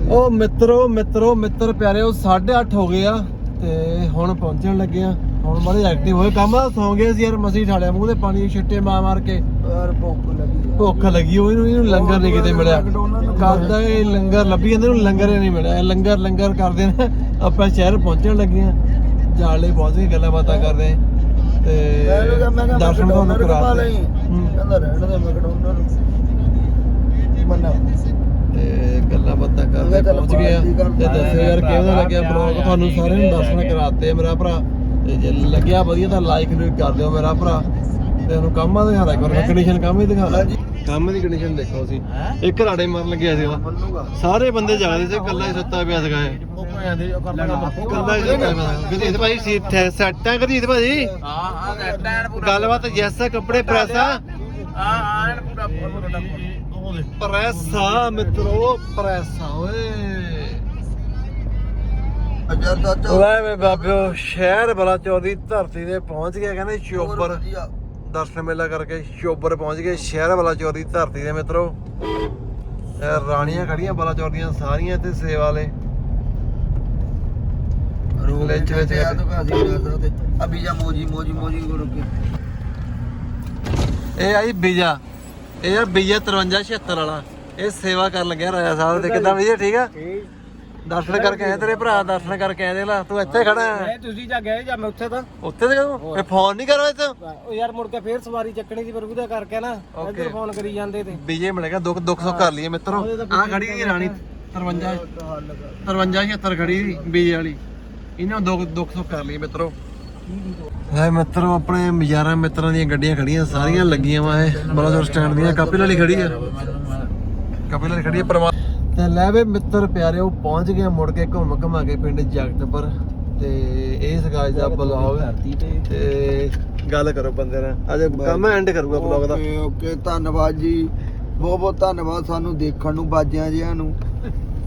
ਉਹ ਮਿੱਤਰੋ ਮਿੱਤਰੋ, ਮਿੱਤਰ ਪਿਆਰਿਓ 8:30 ਹੋ ਗਏ ਆ, ਤੇ ਹੁਣ ਪਹੁੰਚਣ ਲੱਗੇ ਆ। ਹੁਣ ਮਾਰੇ ਐਕਟਿਵ ਹੋਏ ਕੰਮ ਸੌਂ ਗਏ ਸੀ ਯਾਰ ਮਸੀ ਠਾਲਿਆ ਮੂੰਹ ਤੇ ਪਾਣੀ ਛਿੱਟੇ ਮਾਰ ਮਾਰ ਕੇ। ਯਾਰ ਭੁੱਖ ਲੱਗੀ ਭੁੱਖ ਲੱਗੀ ਹੋਈ ਨੂੰ ਇਹਨੂੰ ਲੰਗਰ ਨਹੀਂ ਕਿਤੇ ਮਿਲਿਆ। ਕਰਦਾ ਇਹ ਲੰਗਰ ਲੱਭੀ ਜਾਂਦੇ ਨੂੰ ਲੰਗਰ ਹੀ ਨਹੀਂ ਮਿਲਿਆ। ਇਹ ਲੰਗਰ ਲੰਗਰ ਕਰਦੇ ਨੇ ਆਪਾਂ ਸ਼ਹਿਰ ਪਹੁੰਚਣ ਲੱਗੇ ਆ ਜਾਲੇ ਪਹੁੰਚ ਕੇ ਗੱਲਾਂ ਬਾਤਾਂ ਕਰਦੇ ਤੇ ਦਰਸ਼ਨ ਤੁਹਾਨੂੰ ਕਰਾ ਦੇ ਲਈ। ਕਹਿੰਦਾ ਰਹਿਣ ਦੇ ਮੈਕਡੋਨਲਡ ਮੰਨਾ ਤੇ ਗੱਲਾਂ ਬਾਤਾਂ ਕਰਦੇ ਪਹੁੰਚ ਗਏ ਆ ਪਾਰਟੀ ਕਰ ਤੇ ਦੱਸੋ ਯਾਰ ਕਿਵੇਂ ਲੱਗਿਆ ਬਲੌਗ ਤੁਹਾਨੂੰ ਸਾਰਿਆਂ ਨੂੰ ਦਰਸ਼ਨ ਕਰਾਤੇ ਮੇਰਾ ਭਰਾ। ਤੇ ਜੇ ਲੱਗਿਆ ਵਧੀਆ ਤਾਂ ਲਾਈਕ ਨੂੰ ਕਰ ਦਿਓ ਮੇਰਾ ਭਰਾ। ਤੇ ਉਹਨੂੰ ਕੰਮਾਂ ਦਿਖਾ ਰਿਹਾ ਕਰੋ ਕੰਡੀਸ਼ਨ ਕੰਮ ਹੀ ਦਿਖਾ ਲੈ ਕੰਮ ਦੀ ਕੰਡੀਸ਼ਨ ਦੇਖੋ ਅਸੀਂ ਇੱਕ ਰਾੜੇ ਮਾਰਨ ਲੱਗਿਆ ਸੀ ਸਾਰੇ ਬੰਦੇ ਜਾਗਦੇ ਸੀ ਇਕੱਲਾ ਹੀ ਸੁੱਤਾ ਪਿਆ ਸੀਗਾ ਹੀ ਸੁੱਤਾ ਪਿਆ ਸੀ ਸੈੱਟ ਆ ਹਾਂ ਹਾਂ ਪੂਰਾ। ਗੱਲਬਾਤ ਜੈਸਾ ਕੱਪੜੇ ਪ੍ਰੈਸ ਆ? ਹਾਂ ਐਨ ਪੂਰਾ ਪ੍ਰੈਸ ਆ ਮਿੱਤਰੋ ਪ੍ਰੈਸ ਆ ਓਏ। ਅਜਾ ਚਾਚਾ ਲੈ ਵੇ ਬਾਬਿਓ ਸ਼ਹਿਰ ਬਲਾਚੌਰ ਦੀ ਧਰਤੀ ਤੇ ਪਹੁੰਚ ਗਏ ਕਹਿੰਦੇ ਚੋਬਰ ਦਰਸ਼ਨ ਮੇਲਾ ਕਰਕੇ ਚੋਬਰ ਪਹੁੰਚ ਗਏ ਸ਼ਹਿਰ ਬਲਾਚੌਰ ਦੀ ਧਰਤੀ ਦੇ ਮਿੱਤਰੋ। ਇਹ ਰਾਣੀਆਂ ਖੜੀਆਂ ਬਲਾਚੌਰ ਦੀਆਂ ਸਾਰੀਆਂ ਤੇ ਸੇਵਾ ਵਾਲੇ। ਵਿੱਚ ਵਿੱਚ ਅਭੀ ਜਾ ਮੋਜੀ ਮੋਜੀ ਮੋਜੀ ਕੋ ਰੁਕੇ ਇਹ ਆਈ ਬੀਜਾ। ਇਹ ਆ ਬੀਜਾ 5376 ਵਾਲਾ। ਇਹ ਸੇਵਾ ਕਰਨ ਲੱਗਿਆ ਰਾਜਾ ਸਾਹਿਬ ਦੇ। ਕਿਦਾਂ ਵਧੀਆ ਠੀਕ ਆ? ਦਰਸ਼ਨ ਕਰਕੇ ਆਏ ਤੇਰੇ ਭਰਾ ਦਰਸ਼ਨ ਕਰਕੇ ਆਏ ਦੇ ਲਾ ਤੂੰ ਇੱਥੇ ਖੜਾ ਹੈ। ਇਹ ਤੁਸੀਂ ਜਾ ਗਏ ਜਾਂ ਮੈਂ ਉੱਥੇ ਤਾਂ। ਉੱਥੇ ਤੇ ਕਦੋਂ ਇਹ ਫੋਨ ਨਹੀਂ ਕਰੋ ਇੱਥੇ? ਉਹ ਯਾਰ ਮੁੜ ਕੇ ਫੇਰ ਸਵਾਰੀ ਚੱਕਣੀ ਸੀ ਪਰ ਉਹਦਾ ਕਰਕੇ ਨਾ ਇੱਧਰ ਫੋਨ ਕਰੀ ਜਾਂਦੇ ਤੇ। ਬੀਜੇ ਮਿਲੇਗਾ ਦੁੱਖ ਦੁੱਖ ਸੁੱਖ ਕਰ ਲਈਏ ਮਿੱਤਰੋ। ਆ ਖੜੀ ਸੀ ਰਾਣੀ 53 53 76 ਖੜੀ ਸੀ ਬੀਜੇ ਵਾਲੀ। ਇਹਨਾਂ ਦੁੱਖ ਦੁੱਖ ਸੁੱਖ ਕਰ ਲਈਏ ਮਿੱਤਰੋ। ਹੈ ਮਿੱਤਰੋ ਆਪਣੇ ਮਜ਼ਾਰਾਂ ਮਿੱਤਰਾਂ ਦੀਆਂ ਗੱਡੀਆਂ ਖੜੀਆਂ ਸਾਰੀਆਂ ਲੱਗੀਆਂ ਵਾ ਇਹ। ਬਲਾਚੌਰ ਸਟੈਂਡ ਦੀਆਂ ਕਾਪੀ ਵਾਲੀ ਖੜੀ ਆ। ਕਾਪੀ ਵਾਲੀ ਖੜੀ ਆ ਪਰਮਾ ਤੇ ਲੈ ਵੇ ਮਿੱਤਰ ਪਿਆਰਿਓ ਪਹੁੰਚ ਗਏ ਮੁੜ ਕੇ ਘੁੰਮ ਘਮਾ ਕੇ ਪਿੰਡ ਜਗਤਪੁਰ। ਤੇ ਇਹ ਸਗਾਜ ਦਾ ਬਲੌਗ ਤੇ। ਗੱਲ ਕਰੋ ਬੰਦੇ ਨਾਲ। ਅੱਜ ਕੰਮ ਐਂਡ ਕਰੂਗਾ ਬਲੌਗ ਦਾ। ਓਕੇ ਓਕੇ ਧੰਨਵਾਦ ਜੀ। ਬਹੁਤ ਬਹੁਤ ਧੰਨਵਾਦ ਸਾਨੂੰ ਦੇਖਣ ਨੂੰ ਬਾਜਿਆਂ ਜਿਆਂ ਨੂੰ।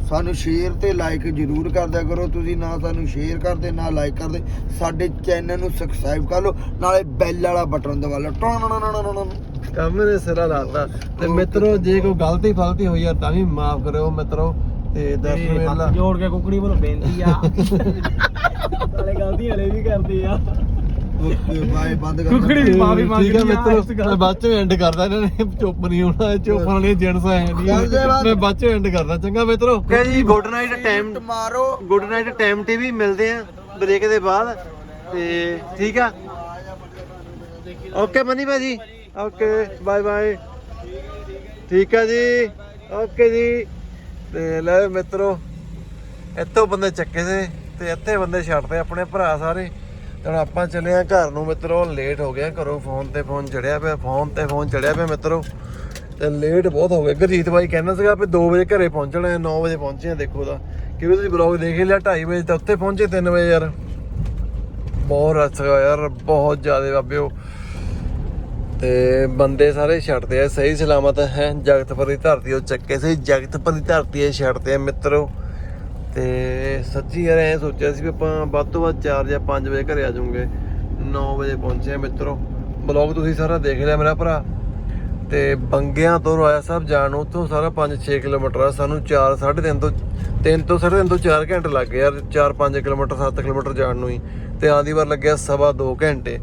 ਸਾਨੂੰ ਸ਼ੇਅਰ ਤੇ ਲਾਈਕ ਜਰੂਰ ਕਰਦਿਆ ਕਰੋ। ਤੁਸੀਂ ਨਾ ਸਾਨੂੰ ਸ਼ੇਅਰ ਕਰਦੇ ਨਾ ਲਾਈਕ ਕਰਦੇ। ਸਾਡੇ ਚੈਨਲ ਨੂੰ ਸਬਸਕ੍ਰਾਈਬ ਕਰ ਲਓ। ਨਾਲੇ ਬੈਲ ਵਾਲਾ ਬਟਨ ਦਬਾ ਲਓ। ਟੋਨ ਕੰਮ ਨੇ ਸਿਰਾ ਲਾਤਾ। ਤੇ ਮਿੱਤਰੋ ਜੇ ਕੋਈ ਗਲਤੀ ਫਲਤੀ ਹੋਈ ਆ ਤਾਂ ਵੀ ਮਾਫ ਕਰਿਓ ਮਿੱਤਰੋ। ਤੇ ਦਰਸ਼ਨ ਵੇਲਾ ਜੋੜ ਕੇ ਕੁਕੜੀ ਵੱਲੋਂ ਬੇਨਤੀ ਆ। ਸਾਲੇ ਗਲਤੀ ਹਲੇ ਵੀ ਕਰਦੇ ਆ। ਬਾਏ ਬੰਦ ਕਰ ਕੁਕੜੀ ਦੀ ਮਾਂ ਵੀ ਮੰਗਦੀ ਠੀਕ ਆ ਆ, ਮਿੱਤਰੋ ਇਸ ਗੱਲ ਮੈਂ ਬਾਅਦ ਚ ਐਂਡ ਕਰਦਾ ਇਹਨਾਂ ਨੇ ਚੁੱਪ ਨਹੀਂ ਹੋਣਾ ਚੁੱਪ ਵਾਲੇ ਜੈਂਟਸ ਆਏ ਕਰ ਦੇ ਨਹੀਂ ਬਾਅਦ। ਮੈਂ ਬਾਅਦ ਚ ਐਂਡ ਕਰਦਾ ਚੰਗਾ ਮਿੱਤਰੋ। ਓਕੇ ਜੀ ਗੁੱਡ ਨਾਈਟ ਟਾਈਮ ਮਾਰੋ। ਗੁੱਡ ਨਾਈਟ ਟਾਈਮ ਟੀਵੀ ਮਿਲਦੇ ਆ ਬ੍ਰੇਕ ਦੇ ਬਾਅਦ। ਤੇ ਠੀਕ ਆ। ਓਕੇ ਮਨੀ ਭਾਜੀ। ਓਕੇ ਬਾਏ ਬਾਏ ਠੀਕ ਆ ਜੀ। ਓਕੇ ਜੀ। ਤੇ ਲੈ ਮਿੱਤਰੋ ਇੱਥੋਂ ਬੰਦੇ ਚੱਕੇ ਸੀ ਤੇ ਇੱਥੇ ਬੰਦੇ ਛੱਡਦੇ ਆਪਣੇ ਭਰਾ ਸਾਰੇ। ਹੁਣ ਆਪਾਂ ਚੱਲੇ ਆ ਘਰ ਨੂੰ ਮਿੱਤਰੋ ਲੇਟ ਹੋ ਗਿਆ ਘਰੋਂ ਫੋਨ ਤੇ ਫੋਨ ਚੜਿਆ ਪਿਆ ਫੋਨ ਤੇ ਫੋਨ ਚੜਿਆ ਪਿਆ ਮਿੱਤਰੋ। ਤੇ ਲੇਟ ਬਹੁਤ ਹੋ ਗਏ। ਗੁਰਜੀਤ ਬਾਈ ਕਹਿੰਦਾ ਸੀਗਾ ਵੀ 2 ਵਜੇ ਘਰੇ ਪਹੁੰਚਣਾ ਹੈ 9 ਵਜੇ ਪਹੁੰਚੇ ਆ ਦੇਖੋ ਦਾ ਕਿਉਂਕਿ ਤੁਸੀਂ ਬਲੌਗ ਦੇਖ ਹੀ ਲਿਆ 2:30 ਵਜੇ ਤਾਂ ਉੱਥੇ ਪਹੁੰਚੇ 3 ਵਜੇ ਯਾਰ। ਬਹੁਤ ਰਸ਼ ਸੀਗਾ ਯਾਰ, ਬਹੁਤ ਜ਼ਿਆਦਾ ਬਾਬਿਓ ਤੇ ਬੰਦੇ ਸਾਰੇ ਛੱਡਦੇ ਆ, ਸਹੀ ਸਲਾਮਤ ਹੈ, ਜਗਤਪੁਰ ਦੀ ਧਰਤੀ ਉਹ ਚੱਕੇ ਸੀ ਜਗਤਪੁਰ ਦੀ ਧਰਤੀ ਇਹ ਛੱਡਦੇ ਆ ਮਿੱਤਰੋ। ਤੇ ਸੱਚੀ ਯਾਰ ਐ ਸੋਚਿਆ ਸੀ ਵੀ ਆਪਾਂ ਵੱਧ ਤੋਂ ਵੱਧ 4 ਜਾਂ 5 ਵਜੇ ਘਰੇ ਆ ਜਾਵਾਂਗੇ 9 ਵਜੇ ਪਹੁੰਚੇ ਆ ਮਿੱਤਰੋ। ਬਲੌਗ ਤੁਸੀਂ ਸਾਰਾ ਦੇਖ ਲਿਆ ਮੇਰਾ ਭਰਾ। ਤੇ ਬੰਗਿਆਂ ਤੋਂ ਰਾਇਆ ਸਾਹਿਬ ਜਾਣ ਨੂੰ ਉੱਥੋਂ ਸਾਰਾ 5-6 ਕਿਲੋਮੀਟਰ ਆ। ਸਾਨੂੰ 4 3.5 ਤੋਂ 3 ਤੋਂ 3.5 ਤੋਂ 4 ਘੰਟੇ ਲੱਗ ਗਏ ਯਾਰ। 4-5 ਕਿਲੋਮੀਟਰ 7 ਕਿਲੋਮੀਟਰ ਜਾਣ ਨੂੰ ਹੀ। ਤੇ ਆਂਦੀ ਵਾਰ ਲੱਗਿਆ ਸਵਾ 2 ਘੰਟੇ।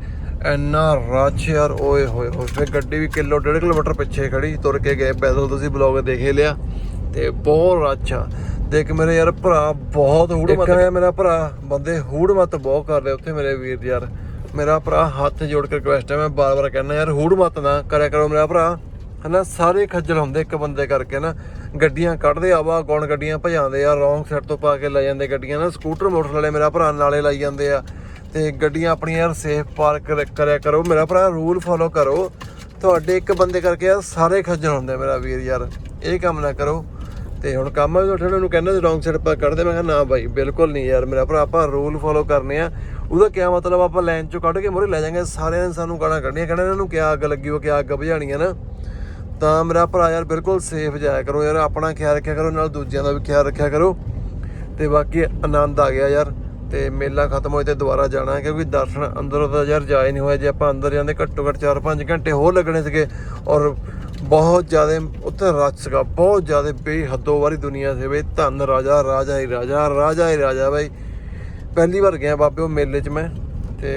ਇੰਨਾ ਰਸ਼ ਯਾਰ, ਓਏ ਹੋਏ ਹੋਏ। ਫਿਰ ਗੱਡੀ ਵੀ ਕਿਲੋ ਡੇਢ ਕਿਲੋਮੀਟਰ ਪਿੱਛੇ ਖੜੀ, ਤੁਰ ਕੇ ਗਏ। ਪੈਦਲ ਤੁਸੀਂ ਬਲੌਗ ਦੇਖ ਹੀ ਲਿਆ। ਤੇ ਬਹੁਤ ਰਸ਼ ਆ। ਦੇਖ ਮੇਰੇ ਯਾਰ ਭਰਾ ਬਹੁਤ ਹੂੜ ਮਤ ਮੇਰਾ ਭਰਾ ਬੰਦੇ ਹੂੜ ਮਤ ਬਹੁਤ ਕਰ ਰਹੇ ਉੱਥੇ ਮੇਰੇ ਵੀਰ ਯਾਰ। ਮੇਰਾ ਭਰਾ ਹੱਥ ਜੋੜ ਕੇ ਰਿਕਵੈਸਟ ਹੈ ਮੈਂ ਬਾਰ-ਬਾਰ ਕਹਿੰਦਾ ਯਾਰ ਹੂੜ ਮਤ ਨਾ ਕਰਿਆ ਕਰੋ ਮੇਰਾ ਭਰਾ। ਹਨਾ ਸਾਰੇ ਖੱਜਲ ਹੁੰਦੇ ਇੱਕ ਬੰਦੇ ਕਰਕੇ ਨਾ। ਗੱਡੀਆਂ ਕੱਢਦੇ ਆਵਾ ਗੌਣ ਗੱਡੀਆਂ ਭਜਾਉਂਦੇ ਆ ਰੌਂਗ ਸਾਈਡ ਤੋਂ ਪਾ ਕੇ ਲੈ ਜਾਂਦੇ ਗੱਡੀਆਂ ਨਾ। ਸਕੂਟਰ ਮੋਟਰ ਵਾਲੇ ਮੇਰਾ ਭਰਾ ਨਾਲੇ ਲਾਈ ਜਾਂਦੇ ਆ। ਤੇ ਗੱਡੀਆਂ ਆਪਣੀਆਂ ਯਾਰ ਸੇਫ ਪਾਰਕ ਕਰਿਆ ਕਰੋ। ਮੇਰਾ ਭਰਾ ਰੂਲ ਫੋਲੋ ਕਰੋ। ਤੁਹਾਡੇ ਇੱਕ ਬੰਦੇ ਕਰਕੇ ਯਾਰ ਸਾਰੇ ਖੱਜਲ ਹੁੰਦੇ ਮੇਰਾ ਵੀਰ ਯਾਰ। ਇਹ ਕੰਮ ਨਾ ਕਰੋ। ਤੇ ਹੁਣ ਕੰਮ ਹੈ ਤੁਹਾਡੇ ਨੂੰ ਕਹਿੰਦਾ ਰੌਂਗ ਸਾਈਡ ਪਾ ਕੱਢਦੇ ਮੈਂ ਕਿਹਾ, ਨਾ ਬਾਈ, ਬਿਲਕੁਲ ਨਹੀਂ ਯਾਰ, ਮੇਰਾ ਭਰਾ, ਆਪਾਂ ਰੂਲ ਫੋਲੋ ਕਰਨੇ ਆ। ਉਹਦਾ ਕੀ ਮਤਲਬ, ਆਪਾਂ ਲਾਈਨ ਚੋਂ ਕੱਢ ਕੇ ਮੋਰੇ ਲੈ ਜਾਾਂਗੇ, ਸਾਰਿਆਂ ਨੇ ਸਾਨੂੰ ਗਾਲਾਂ ਕੱਢਣੀਆਂ। ਕਹਿੰਦੇ ਇਹਨਾਂ ਨੂੰ ਕਿਆ ਅੱਗ ਲੱਗੀ ਹੋ ਕਿਆ ਅੱਗ ਬੁਝਾਣੀਆਂ ਨਾ। ਤਾਂ ਮੇਰਾ ਭਰਾ ਯਾਰ ਬਿਲਕੁਲ ਸੇਫ ਜਾਇਆ ਕਰੋ ਯਾਰ, ਆਪਣਾ ਖਿਆਲ ਰੱਖਿਆ ਕਰੋ, ਨਾਲ ਦੂਜਿਆਂ ਦਾ ਵੀ ਖਿਆਲ ਰੱਖਿਆ ਕਰੋ। ਤੇ ਬਾਕੀ ਆਨੰਦ ਆ ਗਿਆ ਯਾਰ, ਤੇ ਮੇਲਾ ਖਤਮ ਹੋਏ ਤੇ ਦੁਬਾਰਾ ਜਾਣਾ, ਕਿਉਂਕਿ ਦਰਸ਼ਨ ਅੰਦਰੋਂ ਤਾਂ ਯਾਰ ਜਾਇ ਨਹੀਂ ਹੋਇਆ ਜੇ ਆਪਾਂ ਅੰਦਰ ਜਾਂਦੇ, ਘੱਟੋ ਘੱਟ 4-5 ਘੰਟੇ ਹੋਰ ਲੱਗਣੇ ਸੀਗੇ, ਔਰ ਬਹੁਤ ਜ਼ਿਆਦਾ ਉੱਥੇ ਰਸ਼ ਸੀਗਾ ਬਹੁਤ ਜ਼ਿਆਦਾ ਬੇਹੱਦੋ ਵਾਰੀ ਦੁਨੀਆ ਸੀ ਬਈ ਧੰਨ ਰਾਜਾ ਰਾਜਾ ਹੀ ਰਾਜਾ ਰਾਜਾ ਹੀ ਰਾਜਾ ਬਈ। ਪਹਿਲੀ ਵਾਰ ਗਿਆ ਬਾਬੇ ਉਹ ਮੇਲੇ 'ਚ ਮੈਂ ਤੇ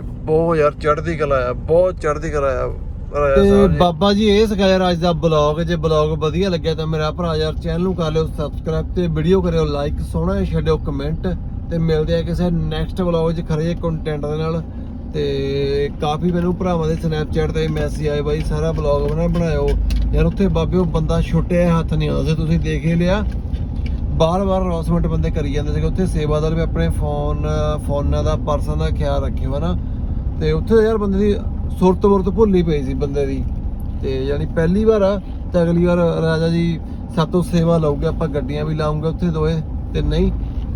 ਬਹੁਤ ਯਾਰ ਚੜ੍ਹਦੀ ਕਲਾ ਆ ਬਹੁਤ ਚੜ੍ਹਦੀ ਕਲਾ ਆ ਰਾਜਾ ਤੇ ਸਾਹਿਬ ਜੀ। ਬਾਬਾ ਜੀ ਇਹ ਯਾਰ ਅੱਜ ਦਾ ਬਲੌਗ ਜੇ ਬਲੌਗ ਵਧੀਆ ਲੱਗਿਆ ਤਾਂ ਮੇਰਾ ਭਰਾ ਯਾਰ ਚੈਨਲ ਨੂੰ ਕਰ ਲਿਓ ਸਬਸਕ੍ਰਾਈਬ ਤੇ ਵੀਡੀਓ ਕਰਿਓ ਲਾਈਕ ਸੋਹਣਾ ਛੱਡਿਓ ਕਮੈਂਟ ਤੇ ਮਿਲਦੇ ਆ ਕਿਸੇ ਨੈਕਸਟ ਬਲੌਗ 'ਚ ਖਰੇ ਕੰਟੈਂਟ ਦੇ ਨਾਲ। ਤੇ ਕਾਫੀ ਮੈਨੂੰ ਭਰਾਵਾਂ ਦੇ ਸਨੈਪਚੈਟ ਤੇ ਮੈਸੇਜ ਆਏ, ਬਾਈ ਸਾਰਾ ਬਲੌਗ ਬਣਾ, ਬਣਾਇਓ। ਯਾਰ ਉੱਥੇ ਬਾਬੇ ਉਹ ਬੰਦਾ ਛੁੱਟਿਆ ਹੱਥ ਨਹੀਂ ਆਉਂਦਾ। ਸੀ ਤੁਸੀਂ ਦੇਖ ਹੀ ਲਿਆ। ਬਾਰ-ਬਾਰ ਹਰਾਸਮੈਂਟ ਬੰਦੇ ਕਰੀ ਜਾਂਦੇ ਸੀਗੇ। ਉੱਥੇ ਸੇਵਾਦਾਰ ਵੀ ਆਪਣੇ ਫੋਨ ਫੋਨਾਂ ਦਾ, ਪਰਸਾਂ ਦਾ ਖਿਆਲ ਰੱਖਿਓ, ਹਨਾ। ਤੇ ਉੱਥੇ ਯਾਰ ਬੰਦੇ ਦੀ ਸੁਰਤ ਵਰਤ ਭੁੱਲੀ ਪਈ ਸੀ ਬੰਦੇ ਦੀ। ਤੇ ਯਾਨੀ ਪਹਿਲੀ ਵਾਰ ਆ, ਤੇ ਅਗਲੀ ਵਾਰ ਰਾਜਾ ਜੀ ਸਾਤੋਂ ਸੇਵਾ ਲਊਗੇ, ਆਪਾਂ ਗੱਡੀਆਂ ਵੀ ਲਾਉਂਗੇ ਉੱਥੇ ਦੋਏ ਤੇ ਨਹੀਂ।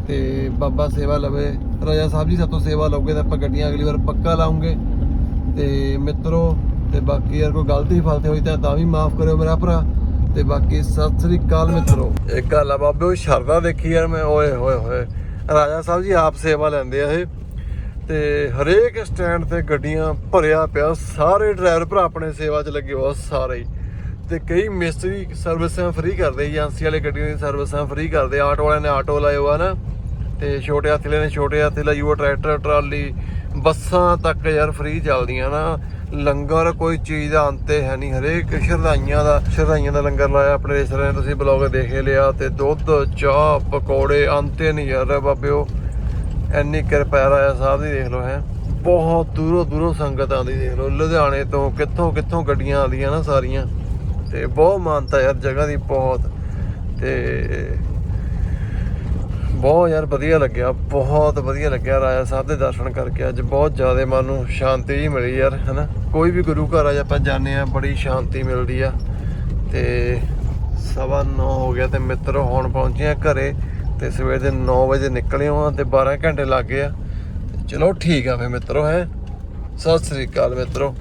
ਤੇ ਬਾਬਾ ਸੇਵਾ ਲਵੇ। ਰਾਜਾ ਸਾਹਿਬ ਜੀ ਸਾਤੋਂ ਸੇਵਾ ਲਊਗੇ ਤਾਂ ਆਪਾਂ ਗੱਡੀਆਂ ਅਗਲੀ ਵਾਰ ਪੱਕਾ ਲਾਉਂਗੇ। ਤੇ ਮਿੱਤਰੋ, ਤੇ ਬਾਕੀ ਯਾਰ ਕੋਈ ਗਲਤੀ ਫਲਤੀ ਹੋਈ ਤਾਂ ਤਾਂ ਵੀ ਮਾਫ ਕਰਿਓ ਮੇਰਾ ਭਰਾ। ਤੇ ਬਾਕੀ ਸਤਿ ਸ੍ਰੀ ਅਕਾਲ ਮਿੱਤਰੋ। ਇੱਕ ਗੱਲ ਆ ਬਾਬੇ, ਉਹ ਸ਼ਰਦਾ ਦੇਖੀ ਯਾਰ ਮੈਂ, ਓਏ ਹੋਏ ਹੋਏ ਰਾਜਾ ਸਾਹਿਬ ਜੀ ਆਪ ਸੇਵਾ ਲੈਂਦੇ ਆ ਇਹ। ਤੇ ਹਰੇਕ ਸਟੈਂਡ ਤੇ ਗੱਡੀਆਂ ਭਰਿਆ ਪਿਆ, ਸਾਰੇ ਡਰਾਈਵਰ ਭਰਾ ਆਪਣੇ ਸੇਵਾ 'ਚ ਲੱਗੇ ਹੋਏ ਸਾਰੇ ਹੀ। ਤੇ ਕਈ ਮਿਸਤਰੀ ਸਰਵਿਸਾਂ ਫ੍ਰੀ ਕਰਦੇ, ਏਜੰਸੀ ਵਾਲੇ ਗੱਡੀਆਂ ਦੀ ਸਰਵਿਸਾਂ ਫ੍ਰੀ ਕਰਦੇ, ਆਟੋ ਵਾਲਿਆਂ ਨੇ ਆਟੋ ਲਾਏ ਹੋਆ ਨਾ। ਤੇ ਛੋਟੇ ਹੱਥ ਵਾਲਿਆਂ ਨੇ ਛੋਟੇ ਹਾਥੀ ਲਾਈ ਹੋਆ ਟਰੈਕਟਰ, ਟਰਾਲੀ, ਬੱਸਾਂ ਤੱਕ ਯਾਰ ਫ੍ਰੀ ਚੱਲਦੀਆਂ ਨਾ। ਲੰਗਰ ਕੋਈ ਚੀਜ਼ ਦਾ ਅੰਤ ਹੈ ਨਹੀਂ, ਹਰੇਕ ਸ਼ਰਧਾਈਆਂ ਦਾ ਸ਼ਰਧਾਈਆਂ ਦਾ ਲੰਗਰ ਲਾਇਆ ਆਪਣੇ ਰੇਸਟੋਰੈਂਟ ਤੁਸੀਂ ਬਲੌਗ ਦੇਖ ਲਿਆ ਤੇ ਦੁੱਧ, ਚਾਹ, ਪਕੌੜੇ ਅੰਤੇ ਨਹੀਂ ਯਾਰ ਬਾਬਿਓ। ਇੰਨੀ ਕਿਰਪਾ ਹੈ ਸਾਹਿਬ ਦੀ, ਦੇਖ ਲਓ ਹੈ। ਬਹੁਤ ਦੂਰੋਂ ਦੂਰੋਂ ਸੰਗਤ ਆਉਂਦੀ ਦੇਖ ਲਓ। ਲੁਧਿਆਣੇ ਤੋਂ ਕਿੱਥੋਂ ਕਿੱਥੋਂ ਗੱਡੀਆਂ ਆਉਂਦੀਆਂ ਨਾ ਸਾਰੀਆਂ। ਤੇ ਬਹੁਤ ਮਾਨਤਾ ਯਾਰ, ਜਗ੍ਹਾ ਦੀ ਬਹੁਤ। ਤੇ ਬਹੁਤ ਯਾਰ ਵਧੀਆ ਲੱਗਿਆ, ਬਹੁਤ ਵਧੀਆ ਲੱਗਿਆ ਰਾਜਾ ਸਾਹਿਬ ਦੇ ਦਰਸ਼ਨ ਕਰਕੇ ਅੱਜ ਬਹੁਤ ਜ਼ਿਆਦਾ ਮਨ ਨੂੰ ਸ਼ਾਂਤੀ ਜੀ ਮਿਲੀ ਯਾਰ, ਹਨਾ? ਕੋਈ ਵੀ ਗੁਰੂ ਘਰ ਆ ਆਪਾਂ ਜਾਂਦੇ ਆ ਬੜੀ ਸ਼ਾਂਤੀ ਮਿਲਦੀ ਆ। ਤੇ ਸਵਾ 9 ਹੋ ਗਿਆ ਤੇ ਮਿੱਤਰੋ ਹੁਣ ਪਹੁੰਚੇ ਆ ਘਰੇ ਤੇ ਸਵੇਰ ਦੇ 9 ਵਜੇ ਨਿਕਲੇ ਹਾਂ ਤੇ 12 ਘੰਟੇ ਲੱਗ ਗਏ ਆ। ਚਲੋ ਠੀਕ ਆ ਫੇ ਮਿੱਤਰੋ, ਹੈ? ਸਤਿ ਸ੍ਰੀ ਅਕਾਲ ਮਿੱਤਰੋ।